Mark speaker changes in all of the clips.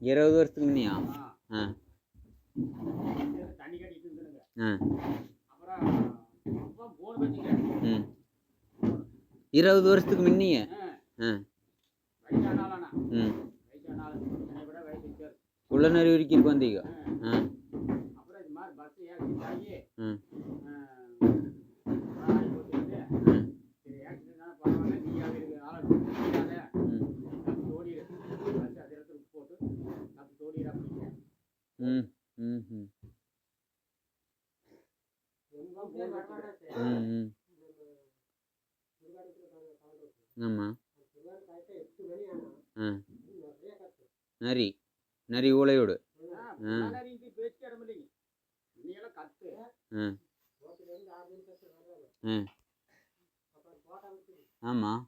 Speaker 1: இருபது வருஷத்துக்கு முன்னியா
Speaker 2: ஆ.
Speaker 1: ஆ. ம். இருபது வருஷத்துக்கு முன்னியே
Speaker 2: ஆ.
Speaker 1: ம்.
Speaker 2: வயசானால என்னை விட
Speaker 1: வந்தீங்க.
Speaker 2: ஆ.
Speaker 1: ஆமாம் ஆ நரி நரி ஊழையோடு
Speaker 2: ஆமா. பேச்சு இடம் இல்லைங்க இன்னையெல்லாம்
Speaker 1: ஆ. ஆ. ஆமாம்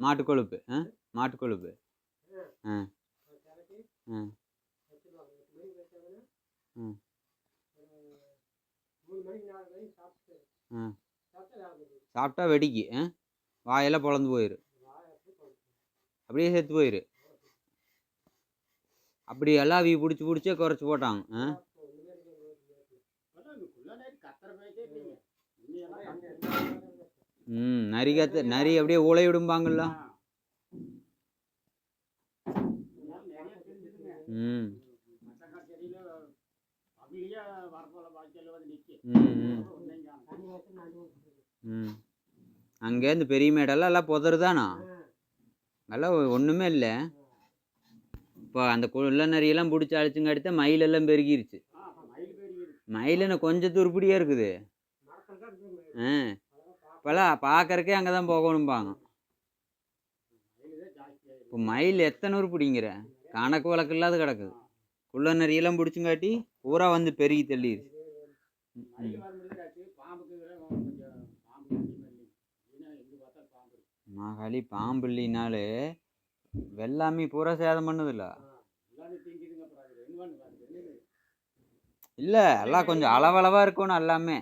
Speaker 1: மாட்டுக்கொழுப்பு ஆ? மாட்டுக்கொழுப்பு. ஆ ஆ. சாப்பிட்டா வெடிக்கு ஆ? வாயெல்லாம் பொழந்து போயிரு. அப்படியே செத்து போயிரு. அப்படி எல்லாம் அவி பிடிச்சி பிடிச்சே குறைச்சி போட்டாங்க ஆ? ம் நரி கத்து நரி அப்படியே ஊழை விடும்பாங்கல்ல
Speaker 2: ஆ. இதெல்லாம் நிறைய தெரிஞ்சுதுங்க
Speaker 1: ம்
Speaker 2: மட்டக்காடு செடியில அப்படியே வரப்போல வாய்க்கால் வந்து நிற்கி
Speaker 1: ம் ம்
Speaker 2: ஒன்றையும் காணும்
Speaker 1: ம் அங்கேருந்து பெரிய மேடெல்லாம் எல்லாம் புதருதானா? அதெல்லாம் ஒன்றுமே இல்லை. இப்போ அந்த குள்ள நரியெல்லாம் பிடிச்சி அழைச்சிங்க தான் மயிலெல்லாம் பெருகிருச்சு.
Speaker 2: மயிலுன்னு மயில்
Speaker 1: கொஞ்சம் துருப்பிடியாக இருக்குது? ஆ. இப்போல்லாம் பார்க்கறக்கே அங்கே தான் போகணும்பாங்க. இப்போ மயில் எத்தனை உருப்பிடிங்கிற? கணக்கு வழக்கு இல்லாத கிடக்குது. குள்ள எல்லாம் பிடிச்சுங்காட்டி பூரா வந்து பெருகி தள்ளிடுச்சு
Speaker 2: மயில் பாம்பு
Speaker 1: இல்லைனாலே வெள்ளாமை பூரா சேதம் பண்ணுதுல்ல. இல்லை எல்லாம் கொஞ்சம் அளவளவாக இருக்கணும் எல்லாமே.